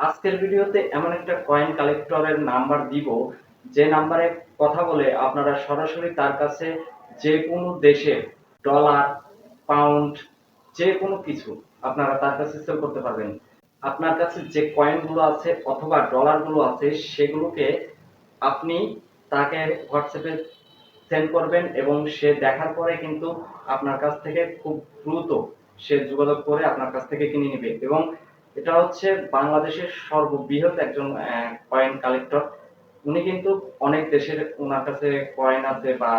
আজকের ভিডিওতে এমন একটা কয়েন কালেক্টরের নাম্বার দিব, যে নাম্বারে কথা বলে আপনারা সরাসরি তার কাছে যে কোনো দেশের ডলার পাউন্ড যে কোনো কিছু আপনারা তার কাছে সেল করতে পারবেন। আপনার কাছে যে কয়েনগুলো আছে অথবা ডলারগুলো আছে সেগুলোকে আপনি তাকে হোয়াটসঅ্যাপে সেন্ড করবেন এবং সে দেখার পরে কিন্তু আপনার কাছ থেকে খুব দ্রুত সে যোগাযোগ করে আপনার কাছ থেকে কিনে নেবে এবং এটা হচ্ছে বাংলাদেশের সর্ববৃহৎ একজন কয়েন কালেক্টর উনি কিন্তু অনেক দেশের ওনার কাছে কয়েন আছে বা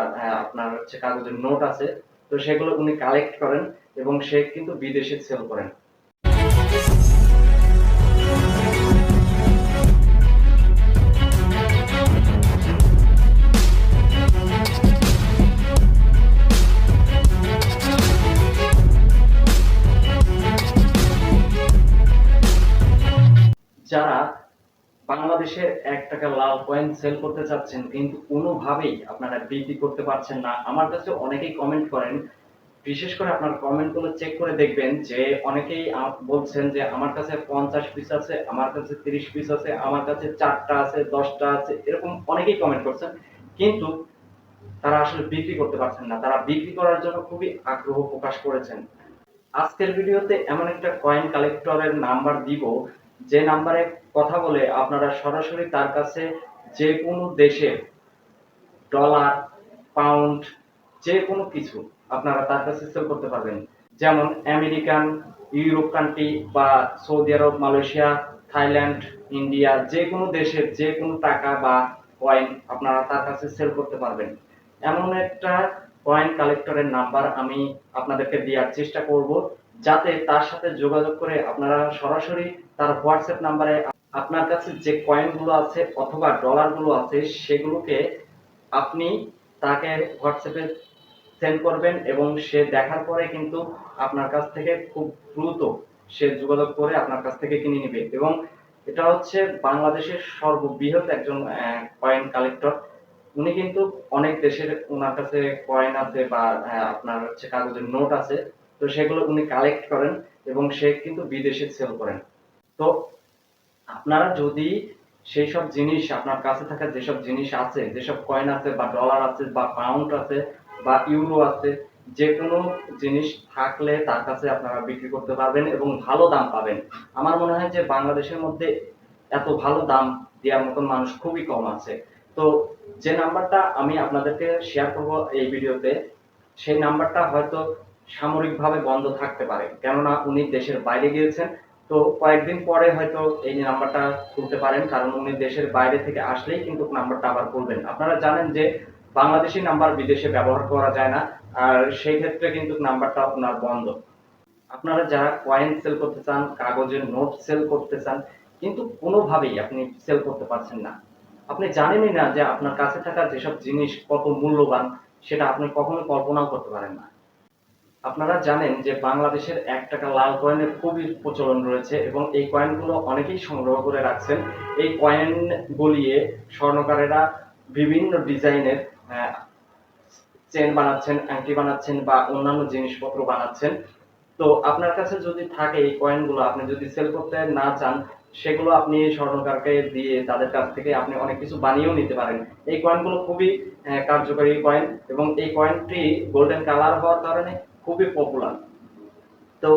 আপনার হচ্ছে কাগজের নোট আছে। তো সেগুলো উনি কালেক্ট করেন এবং সে কিন্তু বিদেশে সেল করেন। যারা বাংলাদেশের এক টাকা লাল কয়েন সেল করতে চাচ্ছেন, কিন্তু কোনোভাবেই আপনারা বিক্রি করতে পারছেন না। আমার কাছে অনেকেই কমেন্ট করেন, বিশেষ করে আপনার কমেন্টগুলো চেক করে দেখবেন যে অনেকেই বলছেন যে আমার কাছে পঞ্চাশ পিস আছে, আমার কাছে তিরিশ পিস আছে, আমার কাছে চারটা আছে, দশটা আছে, এরকম অনেকেই কমেন্ট করছেন। কিন্তু তারা আসলে বিক্রি করতে পারছেন না। তারা বিক্রি করার জন্য খুবই আগ্রহ প্রকাশ করেছেন। আজকের ভিডিওতে এমন একটা কয়েন কালেক্টরের নাম্বার দিব যে নাম্বারে কথা বলে আপনারা সরাসরি তার কাছে যে কোনো দেশের ডলার, পাউন্ড, যে কোনো কিছু আপনারা তার কাছে সেল করতে পারবেন। যেমন আমেরিকান, ইউরোপ কান্ট্রি বা Saudi Arab, Malaysia, Thailand, India, যে কোনো দেশের যে কোনো টাকা বা কয়েন আপনারা তার কাছে সেল করতে পারবেন। এমন একটা কয়েন কালেক্টরের নাম্বার আমি আপনাদেরকে দেওয়ার চেষ্টা করব। যাতে তার সাথে যোগাযোগ করে আপনারা সরাসরি তার হোয়াটসঅ্যাপ নাম্বারে আপনার কাছে যে কয়েনগুলো আছে অথবা ডলারগুলো আছে সেগুলোকে আপনি তাকে হোয়াটসঅ্যাপে সেন্ড করবেন এবং সে দেখার পরে কিন্তু আপনার কাছ থেকে খুব দ্রুত সে যোগাযোগ করে আপনার কাছ থেকে কিনে নেবে। এবং এটা হচ্ছে বাংলাদেশের সর্ববৃহৎ একজন কয়েন কালেক্টর উনি কিন্তু অনেক দেশের ওনার কাছে কয়েন আছে বা আপনার হচ্ছে কাগজের নোট আছে। তো সেগুলো উনি কালেক্ট করেন এবং সে কিন্তু বিদেশে সেল করেন। তো আপনারা যদি সেই সব জিনিস, আপনার কাছে থাকা যেসব জিনিস আছে, যেসব কয়েন আছে বা ডলার আছে বা পাউন্ড আছে বা ইউরো আছে যে কোনো জিনিস থাকলে তার কাছে আপনারা বিক্রি করতে পারবেন এবং ভালো দাম পাবেন। আমার মনে হয় যে বাংলাদেশের মধ্যে এত ভালো দাম দেওয়ার মতন মানুষ খুবই কম আছে। তো যে নাম্বারটা আমি আপনাদেরকে শেয়ার করব এই ভিডিওতে সেই নাম্বারটা হয়তো সাময়িকভাবে বন্ধ থাকতে পারে। কেননা উনি দেশের বাইরে গিয়েছেন। তো কয়েকদিন পরে হয়তো এই নাম্বারটা খুলতে পারেন, কারণ উনি দেশের বাইরে থেকে আসলেই কিন্তু নাম্বারটা আবার খুলবেন আপনারা জানেন যে বাংলাদেশি নাম্বার বিদেশে ব্যবহার করা যায় না, আর সেই ক্ষেত্রে কিন্তু নাম্বারটা আপনার বন্ধ। আপনারা যারা কয়েন সেল করতে চান কাগজের নোট সেল করতে চান, কিন্তু কোনোভাবেই আপনি সেল করতে পারছেন না। আপনি জানেনই না যে আপনার কাছে থাকা যেসব জিনিস কত মূল্যবান, সেটা আপনি কখনো কল্পনাও করতে পারেন না। আপনারা জানেন যে বাংলাদেশের এক টাকা লাল কয়েনের খুবই প্রচলন রয়েছে এবং এই কয়েনগুলো অনেকেই সংগ্রহ করে রাখছেন। এই কয়েন গলিয়ে স্বর্ণকারেরা বিভিন্ন ডিজাইনের চেন বানাচ্ছেন, আংটি বানাচ্ছেন বা অন্যান্য জিনিসপত্র বানাচ্ছেন। তো আপনার কাছে যদি থাকে এই কয়েনগুলো আপনি যদি সেল করতে না চান, সেগুলো আপনি স্বর্ণকারকে দিয়ে তাদের কাছ থেকে আপনি অনেক কিছু বানিয়েও নিতে পারেন। এই কয়েনগুলো খুবই কার্যকরী কয়েন এবং এই কয়েনটি গোল্ডেন কালার হওয়ার কারণে খুবই পপুলার তো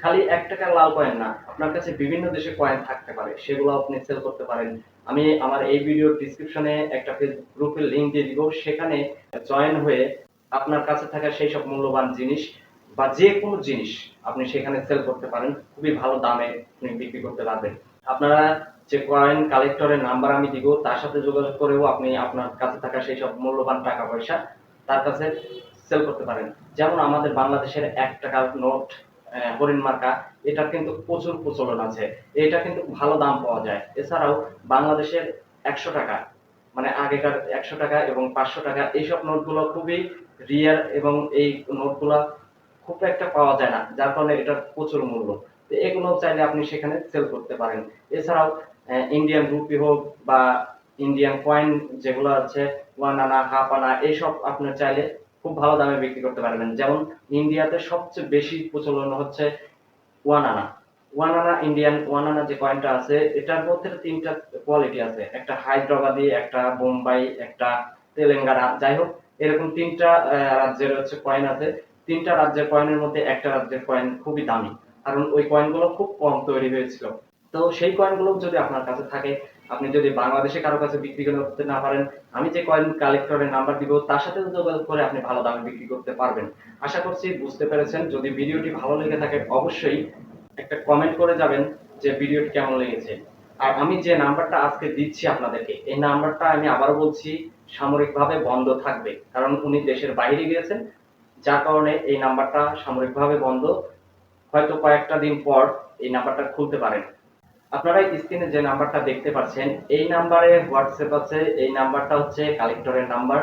খালি এক টাকার লাল কয়েন না, আপনার কাছে বিভিন্ন দেশে কয়েন থাকতে পারে, সেগুলো আপনি সেল করতে পারেন। আমি আমার এই ভিডিওর ডিসক্রিপশনে একটা ফেসবুক গ্রুপের লিংক দিয়ে দিব, সেখানে জয়েন হয়ে আপনার কাছে থাকা সেই সব মূল্যবান জিনিস বা যে কোনো জিনিস আপনি সেখানে সেল করতে পারেন, খুবই ভালো দামে আপনি বিক্রি করতে পারবেন। আপনারা যে কয়েন কালেক্টরের নাম্বার আমি দিব, তার সাথে যোগাযোগ করেও আপনি আপনার কাছে থাকা সেই সব মূল্যবান টাকা পয়সা তার কাছে সেল করতে পারেন। যেমন আমাদের বাংলাদেশের এক টাকার নোট হরিণ মার্কা, এটার কিন্তু প্রচুর প্রচলন আছে। এটা কিন্তু ভালো দাম পাওয়া যায়। এছাড়াও বাংলাদেশের একশো টাকা মানে আগেকার একশো টাকা এবং পাঁচশো টাকা, এইসব নোটগুলো খুবই রিয়ার এবং এই নোটগুলো খুব একটা পাওয়া যায় না, যার কারণে এটার প্রচুর মূল্য। তো এগুলো চাইলে আপনি সেখানে সেল করতে পারেন। এছাড়াও ইন্ডিয়ান রুপি হোক বা ইন্ডিয়ান কয়েন যেগুলো আছে ওয়ান আনা হাফ আনা, এইসব আপনি চাইলে খুব ভালো দামে বিক্রি করতে পারবেন। যেমন ইন্ডিয়াতে সবচেয়ে বেশি প্রচলন হচ্ছে ওয়ান আনা ওয়ান আনা ইন্ডিয়ান ওয়ান আনা যে কয়েনটা আছে, এটার মধ্যে তিনটা কোয়ালিটি আছে। একটা হায়দ্রাবাদি, একটা বোম্বাই, একটা তেলেঙ্গানা। যাই হোক, এরকম তিনটা রাজ্যের হচ্ছে কয়েন আছে। তিনটা রাজ্যের কয়েনের মধ্যে একটা রাজ্যের কয়েন খুবই দামি। কারণ ওই কয়েনগুলো খুব কম তৈরি হয়েছিল। তো সেই কয়েনগুলো যদি আপনার কাছে থাকে, আপনি যদি বাংলাদেশে কারও কাছে বিক্রি করতে না পারেন, আমি যে কয়েন কালেক্টরের নাম্বার দিব, তার সাথে যোগাযোগ করে আপনি ভালো দামে বিক্রি করতে পারবেন। আশা করছি বুঝতে পেরেছেন, যদি ভিডিওটি ভালো লেগে থাকে অবশ্যই একটা কমেন্ট করে যাবেন যে ভিডিওটি কেমন লেগেছে। আর আমি যে নাম্বারটা আজকে দিচ্ছি আপনাদেরকে, এই নাম্বারটা আমি আবারও বলছি, সামরিকভাবে বন্ধ থাকবে। কারণ উনি দেশের বাইরে গিয়েছেন, যার কারণে এই নাম্বারটা সামরিকভাবে বন্ধ। হয়তো কয়েকটা দিন পর এই নাম্বারটা খুলতে পারেন। আপনারা স্ক্রিনে যে নাম্বারটা দেখতে পাচ্ছেন, এই নাম্বারে হোয়াটসঅ্যাপ আছে, এই নাম্বারটা হচ্ছে কালেক্টরের নাম্বার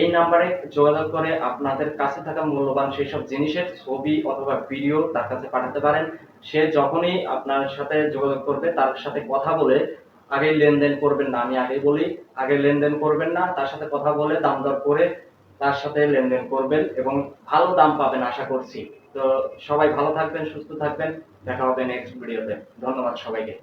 এই নাম্বারে যোগাযোগ করে আপনাদের কাছে থাকা মূল্যবান সেই সব জিনিসের ছবি অথবা ভিডিও তার কাছে পাঠাতে পারেন। সে যখনই আপনার সাথে যোগাযোগ করবে, তার সাথে কথা বলে আগে লেনদেন করবেন না, আমি আগে বলি, আগে লেনদেন করবেন না, তার সাথে কথা বলে দাম দর করে তার সাথে লেনদেন করবেন এবং ভালো দাম পাবেন আশা করছি। তো সবাই ভালো থাকবেন সুস্থ থাকবেন। দেখা হবে নেক্সট ভিডিওতে ধন্যবাদ সবাইকে।